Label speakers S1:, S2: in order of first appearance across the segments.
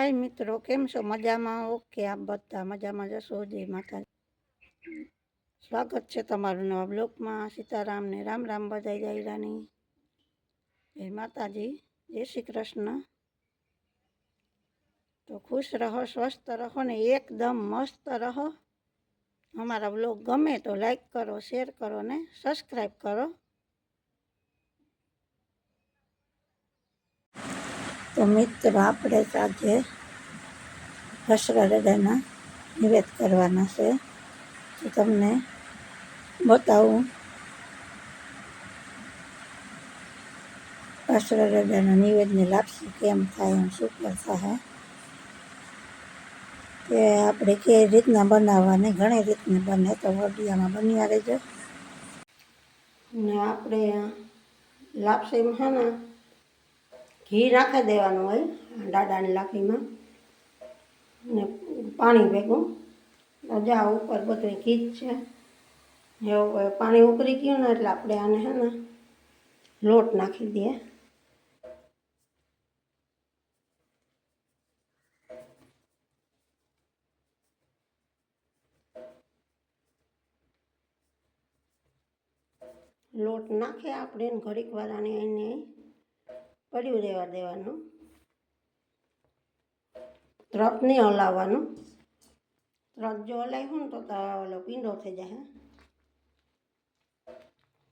S1: હાય મિત્રો, કેમ છો? મજામાં ઓકે આપ બધા મજામાં જશો જય માતા સ્વાગત છે તમારું નવા બ્લોકમાં સીતારામ ને રામ રામ બધાય જાયરાની જય માતાજી. જય શ્રી કૃષ્ણ. તો ખુશ રહો, સ્વસ્થ રહો ને એકદમ મસ્ત રહો. અમારા બ્લોગ ગમે તો લાઈક કરો, શેર કરો ને સબસ્ક્રાઈબ કરો. તો મિત્રો આપણે આજે દાદાના નિવેદ કરવાના છે. તો તમને બતાવું. દશરા નિવેદને લાપસી કેમ થાય એમ શું કરતા હે? તે આપણે કઈ રીતના બનાવવાની, ઘણી રીતની બને તો વડિયામાં બન્યા રહેજો. ને આપણે લાપસીમાં હે ને ઘી રાખી દેવાનું હોય દાડાની લાકડીમાં. ને પાણી ભેગું. જા ઉપર બધું ઘી જ છે. એવું પાણી ઉકળી ગયું ને એટલે આપણે આને હે ને લોટ નાખી દઈએ. લોટ નાખે આપણે ઘડીક વાર આને એને પડ્યું રહેવા દેવાનું ત્રત નહીં હલાવવાનું ત્રત જો હલાવ્યું ને તો ઓલો પીંડો થઈ જાય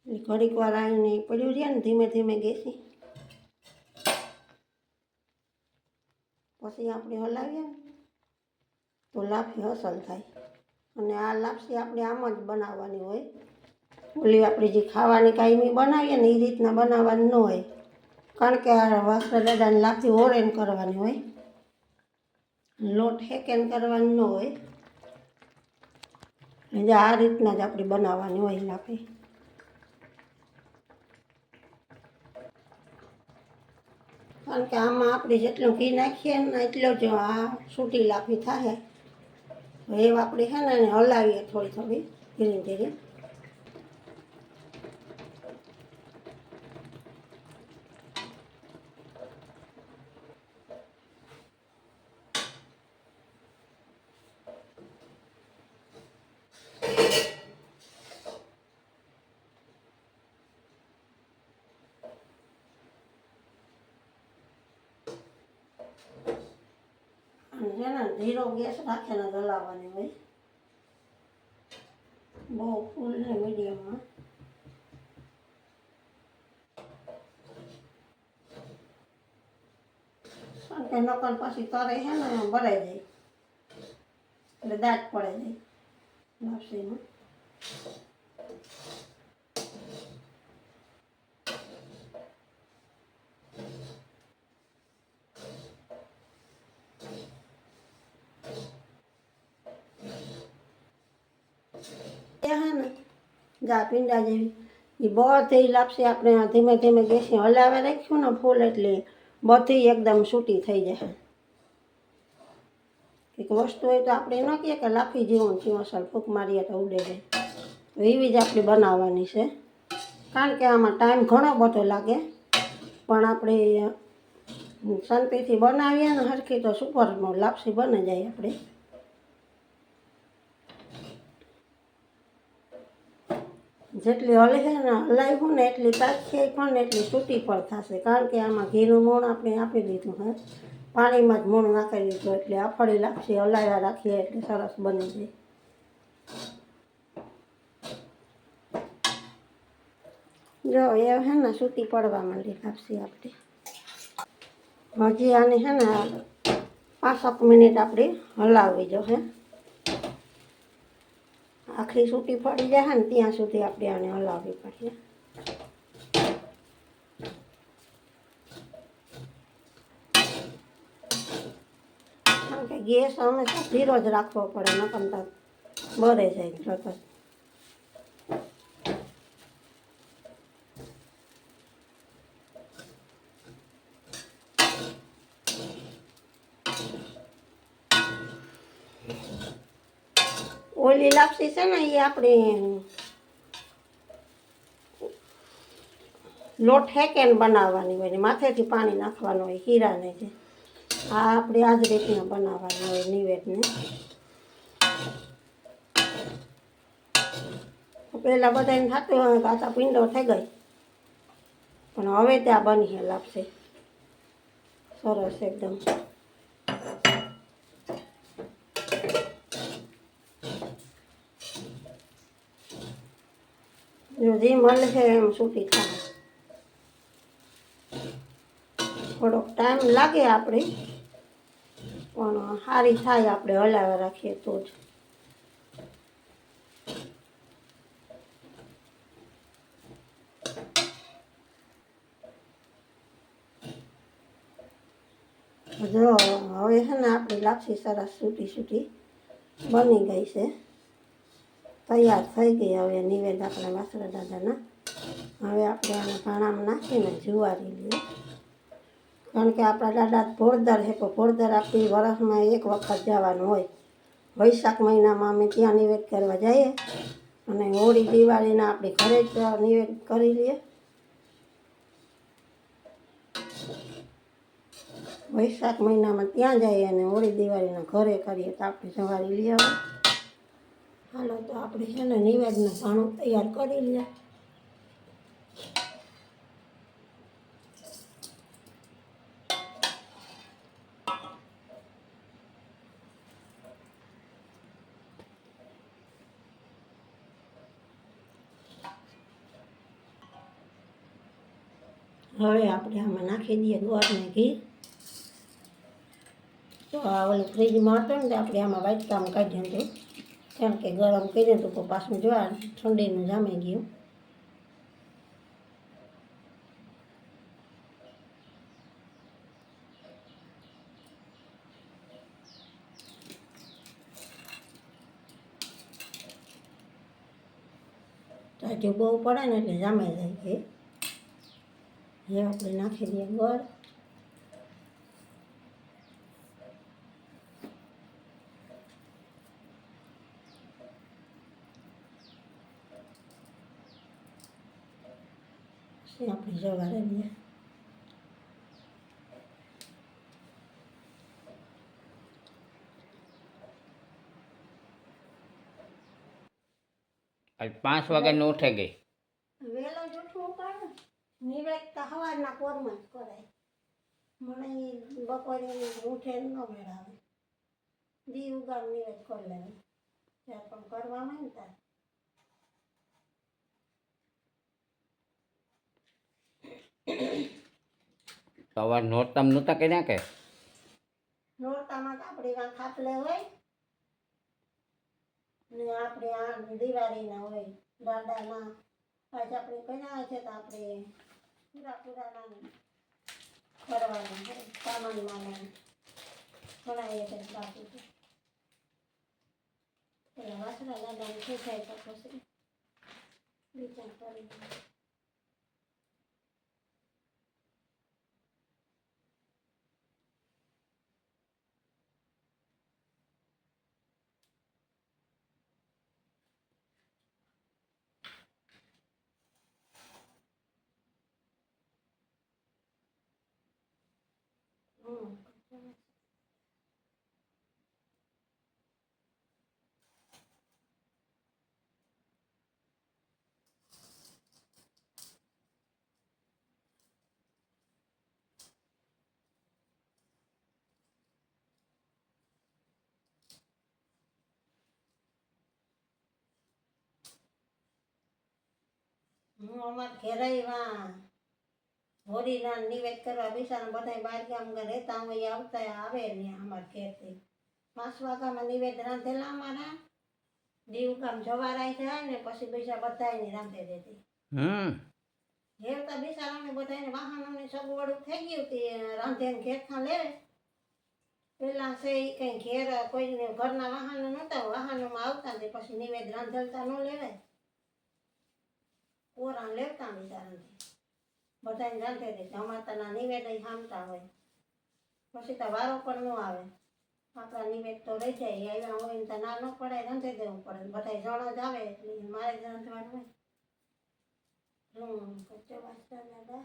S1: એટલે ઘડીક વાર આવીને પડ્યું રહે ને ધીમે ધીમે ગેસી પછી આપણે હલાવીએ ને તો લાપસી અસલ થાય અને આ લાપસી આપણે આમ જ બનાવવાની હોય ઓલી આપણે જે ખાવાની કાયમી બનાવીએ ને એ રીતના બનાવવાની ન હોય કારણ કે આ વાસણા દાદાની લાપસી ઓરેન કરવાની હોય લોટ હેકેન કરવાની ન હોય એટલે આ રીતના જ આપણે બનાવવાની હોય લાપી કારણ કે આમાં આપણે જેટલું ઘી નાખીએ ને એટલો જ આ સૂટી લાપી થાય તો એ આપણે છે ને એને હલાવીએ થોડી થોડી ધીરે ધીરે અને છે ને ધીરો ગેસ રાખીને ગલાવવાની હોય. બહુ ફૂલ ને મીડિયમમાં. કારણ કે પછી તરે છે ને ભરાઈ જાય. એટલે દાંત પડે જાય. લાપસીમાં એ હે ને જા પીંડા જેવી. એ બધી લાપસી આપણે ધીમે ધીમે ગેસને હલાવે રાખ્યું ને ફૂલ એટલે બધી એકદમ સૂટી થઈ જશે એક વસ્તુ હોય તો આપણે ન કહીએ કે લાફી જીવન થયું ફૂંક મારીએ તો ઉડે જાય તો એવી જ આપણે બનાવવાની છે. કારણ કે આમાં ટાઈમ ઘણો બધો લાગે. પણ આપણે શાંતિથી બનાવીએ ને હરખી તો સુપર લાપસી બની જાય આપણે. જેટલી હલે છે ને હલાવ્યું ને એટલી પાછી પણ ને એટલી છૂટી પણ થશે. કારણ કે આમાં ઘીનું મૂણ આપણે આપી દીધું હે. પાણીમાં જ મૂણ નાખી દીધું, એટલે આફળી લાગશે હલાવ્યા રાખીએ એટલે સરસ બની જાય. જો, એ હે ને છૂટી પડવા માંડી લાપસી આપણી હજી આને છે ને પાંચક મિનિટ આપણી હલાવવી જો હે. આખરી સૂટી પડી જાય ને ત્યાં સુધી આપણે આને હલાવવી પડે. કારણ કે ગેસ હંમેશા ધીરો જ રાખવો પડે, નકર તો બરે જાય તરત ઓલી લાપસી છે ને, એ આપણે લોટ હેકેન બનાવવાની હોય ને, માથેથી પાણી નાખવાનું હોય, હીરાને જે. આ આપણે આ જ રીતના બનાવવાનું હોય, નિવેદને. પહેલાં બધાને થતું હોય કે આ પીંડો થઈ ગઈ. પણ હવે ત્યાં બની લાપસી. સરસ એકદમ. જો જે મળે છે એમ સૂકી થાય થોડોક ટાઈમ લાગે આપણે પણ સારી થાય આપણે હલાવી રાખીએ તો જો હવે છે ને આપણી લાપસી સરસ સૂટી સૂટી બની ગઈ છે તૈયાર થઈ ગઈ. હવે નિવેદ આપણા વાસરા દાદાના. હવે આપણે આને ભાણામાં નાખીને જુવારી લઈએ. કારણ કે આપણા દાદા ભોળદર છે, તો ભોરદર આપણી વરસમાં એક વખત જવાનું હોય. વૈશાખ મહિનામાં અમે ત્યાં નિવેદ કરવા જઈએ અને હોળી દિવાળીના આપણે ઘરે જ નિવેદ કરી લઈએ. વૈશાખ મહિનામાં ત્યાં જઈએ અને હોળી દિવાળીના ઘરે કરીએ તો આપણે જવારી લઈએ. હાલો તો આપણે છે ને નિવેદનું ભાણું તૈયાર કરી લઈએ. હવે આપણે આમાં નાખી દઈએ ગોળ ને ઘી. તો આ ઓલું ફ્રીજમાં હતું ને તો આપણે આમાં વાટકામાં કાઢ્યું હતું. કારણ કે ગરમ કર્યું હતું તો પાછું જોવા ઠંડીનું જામી ગયું તાજું બહુ પડે ને એટલે જામી જાય છે હવે આપણે નાખી દઈએ ગોળ પછી આપણે જવારે દઈએ
S2: આજ પાંચ વાગ્યાની ઉઠે ગઈ
S1: વેલો જૂઠું પડે નિવેદ તો સવારના પોરમાં જ કરાય મને ઈ બપોરે ઉઠે ન મેળાવે દી ઉગાડ નિવેદ કરી લેવું ત્યારે પણ કરવામાં ને તાર
S2: સવાર નોરતમ નહોતા કર્યા કે?
S1: નોરતામાં આપણી વાં ખાટલે હોય. ને આપણે આ દિવાળીના હોય. દાદાના આજ આપણે કયા છે તો આપણે પૂરા પૂરાના કરવાના હોય. સામાનમાં ને ઘણા એ બાકી છે પેલા વાસણા દાદાને ખેંચાય તો પછી. વિચાર કરી લઈએ. હમ હું અમાર ઘેરાઈમાં હોળીના નિવેદ કરવા બિસાને બધા બહાર ગામ રહેતા હોય આવતા આવે ને અમાર ઘેરથી. પાંચ વાગ્યામાં નિવેદ રાંધેલા અમારા. દીવ કામ જવારાય જાય ને પછી બીજા બધાને રાંધે દેતી ઘેરતા બિચારાને બધાને વાહનોની સગવડ થઈ ગયું હતી રાંધે ને ઘેરથી લેવે પેલા છે એ કઈ ઘેર કોઈને ઘરના વાહનો નહોતા વાહનોમાં આવતા ને પછી નિવેદ રાંધેલતા ન લેવાય. કોરા લેવતા બિચારાને. બધાને રાંધે દે જમાતાના નિવેદન સામતા હોય. પછી તો વારો પણ ન આવે. આપણા નિવેદ તો રહી જાય. આવ્યા હોય ને તો ના, ન પડાય રાંધી દેવું પડે. બધા જણો જ આવે એટલે મારે જ રંધવાનું હોય. હમ કચ્ચો વાસણ દાદા.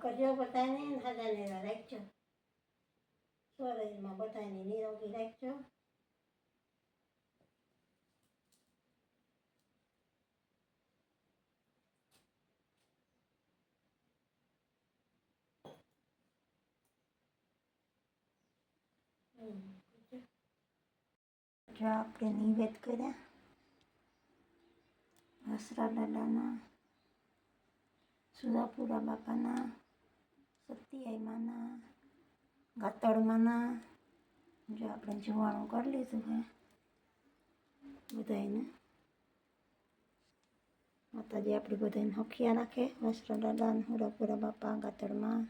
S1: કરજો બધાને હાજાને રાખજો શરીરમાં બધાને નિરોગી રાખજો જો આપણે નિવેદ કર્યા હસરા દાદાના સુધાપુરા બાપાના સત્યાઈમાના ગાતળમાંના જો આપણે જુવાણું કરી લીધું હે બધાને માતાજી આપણી બધાને હખિયા રાખે. વસ્ત્ર દાદા હુરાપુરા બાપા ગાતળમાં